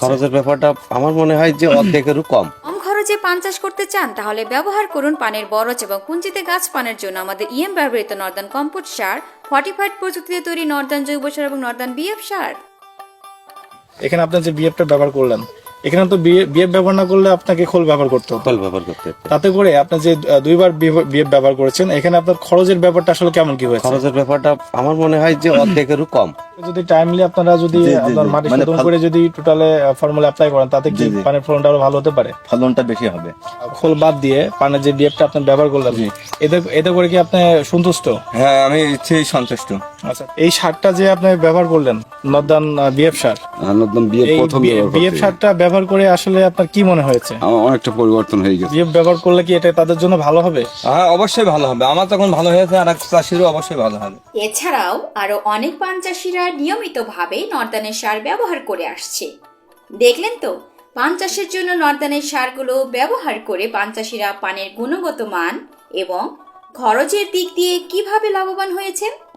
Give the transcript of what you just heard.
খরচের ব্যাপারটা আমার মনে হয় যে অর্ধেকেরও কম। কম খরচে পান চাষ করতে চান তাহলে ব্যবহার করুন পানের বরজ এবং কুঞ্চিতে গাছ পানের জন্য। আমাদের ইএম ব্যবহৃত নর্দান কম্পোস্ট সার ফর্টিফাইড প্রযুক্তিতে তৈরি নর্দান জৈব সার এবং নর্দান বিএফ সার। এখানে আপনার যে বিএফটা ব্যবহার করলেন এখানে তো বিএফ ব্যবহার না করলে আপনাকে খোল ব্যবহার করতে ফল ব্যবহার করতে তাতে করে আপনার যে দুইবার বিএফ ব্যবহার করেছেন এখানে আপনার খরচের ব্যাপারটা আসলে কেমন কি হয়েছে? খরচের ব্যাপারটা আমার মনে হয় যে অর্ধেকেরও কম। যদি টাইমলি আপনারা যদি আপনার মাটি শোধন করে যদি টোটালে ফর্মুলা অ্যাপ্লাই করেন তাতে কি। পানের ফলনটা আরও ভালো হতে পারে? ফলনটা বেশি হবে। খোল বাদ দিয়ে পানের যে বিএফটা আপনি ব্যবহার করলেন এতে এতে করে কি আপনি সন্তুষ্ট? হ্যাঁ আমি ইচ্ছেই সন্তুষ্ট। আচ্ছা এই সারটা যে আপনি ব্যবহার করলেন বিএফ সার এই প্রথম বিএফ সারটা ব্যবহার করে আসলে আপনার কি মনে হয়েছে? আমার অনেকটা পরিবর্তন হয়ে গেছে। বিএফ ব্যবহার করলে কি এটা তাদের জন্য ভালো হবে? হ্যাঁ অবশ্যই ভালো হবে। আমার তখন ভালো হয়েছে আর এক চাষিরও অবশ্যই ভালো হবে। এছাড়াও আরও অনেক পান চাষিরা নিয়মিতভাবে নর্দানের সার ব্যবহার করে আসছে। দেখলেন তো, পান চাষের জন্য নর্দানের সারগুলো ব্যবহার করে পান চাষিরা পানের গুণগত মান এবং খরচের দিক দিয়ে কীভাবে লাভবান হয়েছেন?